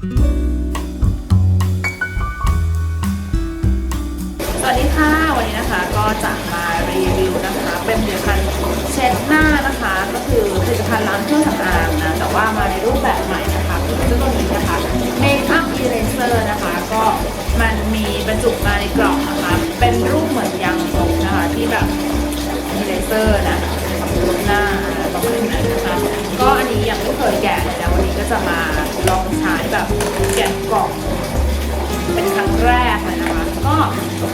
สวัสดีค่ะ วันนี้นะคะก็จะมารีวิวนะคะ เป็นผลิตภัณฑ์เช็ดหน้านะคะ ก็คือผลิตภัณฑ์ล้างเครื่องสำอางนะแต่ว่ามาในรูปแบบใหม่นะคะซึ่งตัวนี้นะคะ Makeup Eraser นะคะ ก็มันมีบรรจุมาในกล่องนะคะ เป็นรูปเหมือนยางลบนะคะที่แบบอีเลเซอร์นะ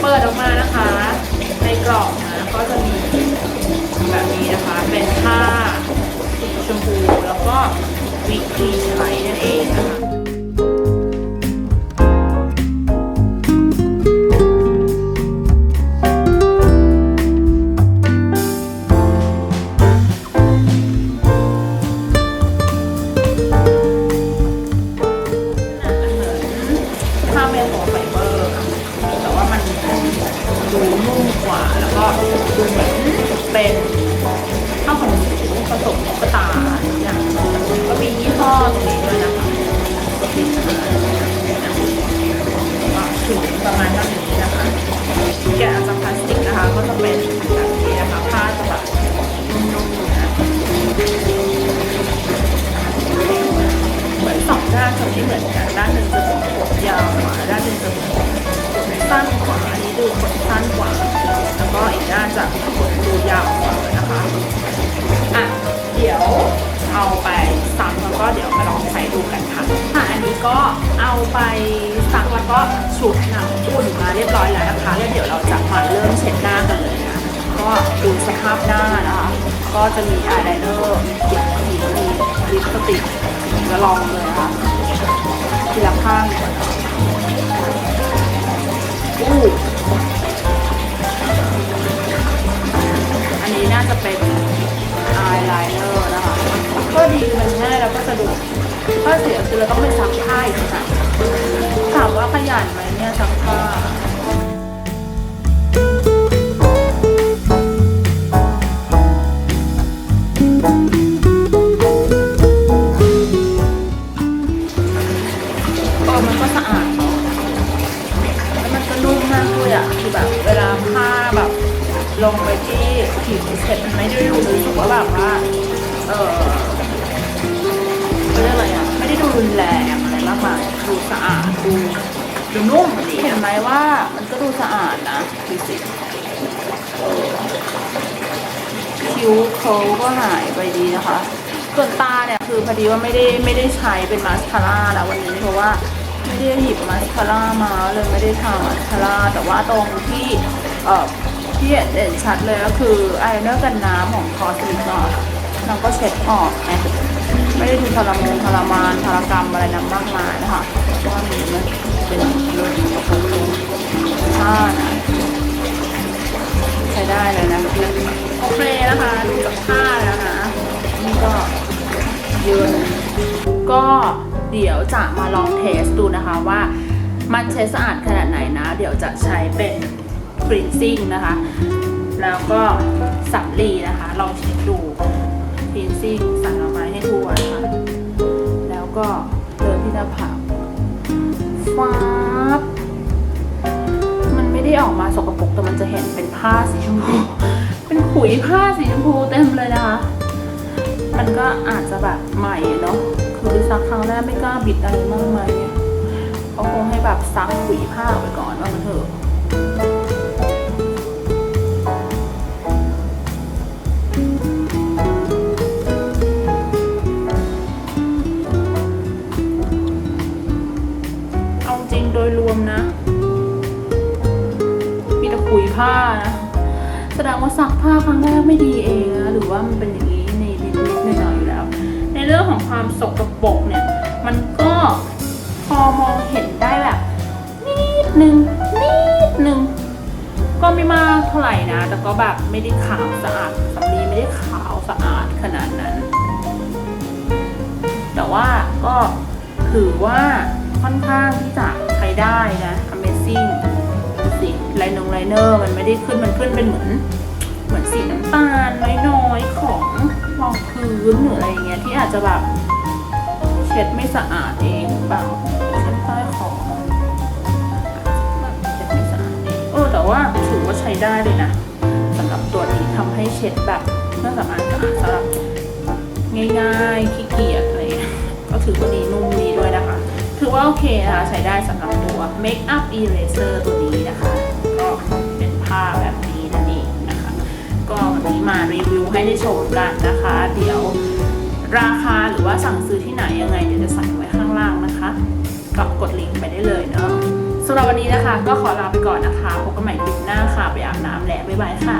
ปิดออกมานะคะ ในกล่องนะก็จะมีแบบนี้นะคะ เป็นผ้าสีชมพูแล้วก็วิธีไลท์นั่นเองนะคะ เป็น น้ำอุ่นมาเรียบร้อยแล้วนะคะแล้วเดี๋ยวเราจะมาเริ่มเช็ดหน้ากันเลยนะก็ดูสภาพหน้านะคะ ก็จะมีอายไลเนอร์เขียนสีมีลิปสติกจะลองเลยนะคะทีละข้างอู้อันนี้น่าจะเป็นอายไลเนอร์นะคะก็ดีมันง่ายแล้วก็สะดวกข้อเสียคือเราต้องไปซักผ้าอีกค่ะ มันไหมเนี่ยซักผ้าเออมันก็สะอาดเนาะแล้วมันก็นุ่มมากด้วยอะคือแบบเวลาผ้าแบบ ลงไปที่ผิวเสร็จมันไม่ได้ดูรู้สึกว่าแบบว่า เออเขาเรียกอะไรอะไม่ได้ดูรุนแรงอะไรมากมายดูสะอาดดู ดูนุ่มเห็นไหมว่ามันก็ดูสะอาดนะดูสิคิ้วเขาก็หายไปดีนะคะ ส่วนตาเนี่ยคือพอดีว่าไม่ได้ไม่ได้ใช้เป็นมาสคาร่าแล้ววันนี้เพราะว่าไม่ได้หยิบมาสคาร่ามาเลยไม่ได้ทามาสคาร่าแต่ว่าตรงที่เอ่อที่เห็นเด่นชัดเลยก็คืออายไลเนอร์กันน้ำของคอสมิกนาะเราก็เช็ดออกไง ไม่ได้ดูทรมงทรมานทรกรรมอะไรนักมากมายนะคะเพราะว่ามีมันเป็นเรื่องของเขาลงผ้านะใช้ได้เลยนะโอเคนะคะดูจากผ้าแล้วนะนี่ก็ยืนก็เดี๋ยวจะมาลองเทสดูนะคะว่ามันเช็ดสะอาดขนาดไหนนะ เดี๋ยวจะใช้เป็นกรีนซิ่งนะคะ แล้วก็สำลีนะคะ ลองเช็ดดู กรีซิ่งใส่ลงไปให้ทั่วนะคะแล้วก็เติมที่หน้าผากฟ้าบมันไม่ได้ออกมาสกปรกแต่มันจะเห็นเป็นผ้าสีชมพู เป็นขุยผ้าสีชมพูเต็มเลยนะคะ มันก็อาจจะแบบใหม่เนาะคือซักครั้งแรกไม่กล้าบิดอะไรมากมายเนี่ยเขาคงให้แบบซักขุยผ้าไปก่อนว่ามันเถอะ ยผ้านะแสดงว่าซักผ้าครั้งแรกไม่ดีเองนะหรือว่ามันเป็นอย่างนี้ในนิดนิดๆหน่อยๆอยู่แล้ว ในเรื่องของความสกปรกเนี่ย มันก็พอมองเห็นได้แบบนิดนึงนิดนึงก็ไม่มากเท่าไหร่นะ แต่ก็แบบไม่ได้ขาวสะอาดสำลีไม่ได้ขาวสะอาดขนาดนั้น แต่ว่าก็ถือว่าค่อนข้างที่จะใช้ได้นะ Amazing นงไลเนอร์ มันไม่ได้ขึ้นมันขึ้นเป็นเหมือน เหมือนสีน้ำตาลน้อยๆของรองพื้นหรืออะไรเงี้ยที่อาจจะแบบเช็ดไม่สะอาดเองเปล่าเช็ดใต้ของเช็ดไม่สะอาดเองเออแต่ว่าถือว่าใช้ได้เลยนะสำหรับตัวนี้ทำให้เช็ดแบบเครื่องสำอางสะอาดสำหรับง่ายๆขี้เกียจอะไรก็ถือว่าดีนุ่มดีด้วยนะคะ ถือว่าโอเคนะคะใช้ได้สำหรับตัวเมคอัพอีเรเซอร์ตัวนี้นะคะ ก็วันนี้มารีวิวให้ได้ชมกันนะคะ เดี๋ยวราคาหรือว่าสั่งซื้อที่ไหนยังไงเดี๋ยวจะใส่ไว้ข้างล่างนะคะก็กดลิงก์ไปได้เลยเนาะสำหรับวันนี้นะคะ ก็ขอลาไปก่อนนะคะพบกันใหม่คลิปหน้าค่ะไปอาบน้ำแล้วบ๊ายบายค่ะ